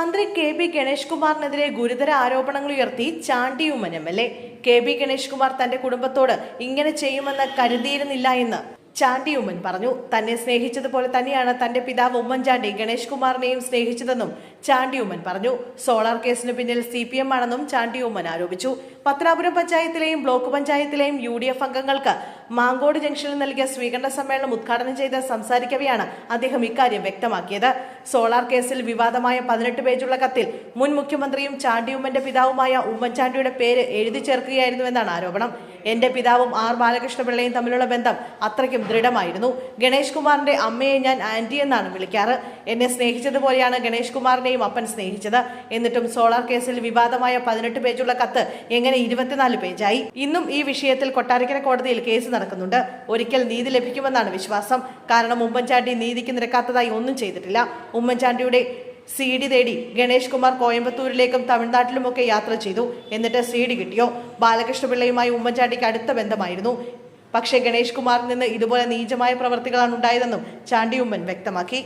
മന്ത്രി K B Ganesh കുമാറിനെതിരെ ഗുരുതര ആരോപണങ്ങൾ ഉയർത്തി Chandy Oommen M L A. K B Ganesh Kumar തന്റെ കുടുംബത്തോട് ഇങ്ങനെ ചെയ്യുമെന്ന് കരുതിയിരുന്നില്ല എന്ന് ചാണ്ടിയുമ്മൻ പറഞ്ഞു. തന്നെ സ്നേഹിച്ചതുപോലെ തന്നെയാണ് തന്റെ പിതാവ് ഉമ്മൻചാണ്ടി ഗണേഷ് കുമാറിനെയും സ്നേഹിച്ചതെന്നും ചാണ്ടി ഉമ്മൻ പറഞ്ഞു. സോളാർ കേസിന് പിന്നിൽ സി പി എം ആണെന്നും ചാണ്ടി ഉമ്മൻ ആരോപിച്ചു. പത്രാപുരം പഞ്ചായത്തിലെയും ബ്ലോക്ക് പഞ്ചായത്തിലെയും യു ഡി എഫ് അംഗങ്ങൾക്ക് മാങ്കോട് ജംഗ്ഷനിൽ നൽകിയ സ്വീകരണ സമ്മേളനം ഉദ്ഘാടനം ചെയ്ത് സംസാരിക്കവെയാണ് അദ്ദേഹം ഇക്കാര്യം വ്യക്തമാക്കിയത്. സോളാർ കേസിൽ വിവാദമായ പതിനെട്ട് പേജുള്ള കത്തിൽ മുൻ മുഖ്യമന്ത്രിയും ചാണ്ടി ഉമ്മന്റെ പിതാവുമായ ഉമ്മൻചാണ്ടിയുടെ പേര് എഴുതി ചേർക്കുകയായിരുന്നുവെന്നാണ് ആരോപണം. എന്റെ പിതാവും ആർ ബാലകൃഷ്ണപിള്ളയും തമ്മിലുള്ള ബന്ധം അത്രയ്ക്കും ദൃഢമായിരുന്നു. ഗണേഷ് കുമാറിന്റെ അമ്മയെ ഞാൻ ആന്റി എന്നാണ് വിളിക്കാറ്. എന്നെ സ്നേഹിച്ചതുപോലെയാണ് ഗണേഷ് കുമാറിനെയും അപ്പൻ സ്നേഹിച്ചത്. എന്നിട്ടും സോളാർ കേസിൽ വിവാദമായ പതിനെട്ട് പേജുള്ള കത്ത് എങ്ങനെ ഇരുപത്തിനാല് പേജായി. ഇന്നും ഈ വിഷയത്തിൽ കൊട്ടാരക്കര കോടതിയിൽ കേസ് നടക്കുന്നുണ്ട്. ഒരിക്കൽ നീതി ലഭിക്കുമെന്നാണ് വിശ്വാസം. കാരണം ഉമ്മൻചാണ്ടി നീതിക്ക് നിരക്കാത്തതായി ഒന്നും ചെയ്തിട്ടില്ല. ഉമ്മൻചാണ്ടിയുടെ സി ഡി തേടി ഗണേഷ് കുമാർ കോയമ്പത്തൂരിലേക്കും തമിഴ്നാട്ടിലുമൊക്കെ യാത്ര ചെയ്തു. എന്നിട്ട് സി ഡി കിട്ടിയോ? ബാലകൃഷ്ണപിള്ളയുമായി ഉമ്മൻചാണ്ടിക്ക് അടുത്ത ബന്ധമായിരുന്നു. പക്ഷേ ഗണേഷ് കുമാറിൽ നിന്ന് ഇതുപോലെ നീചമായ പ്രവർത്തികളാണ് ഉണ്ടായതെന്നും ചാണ്ടി ഉമ്മൻ വ്യക്തമാക്കി.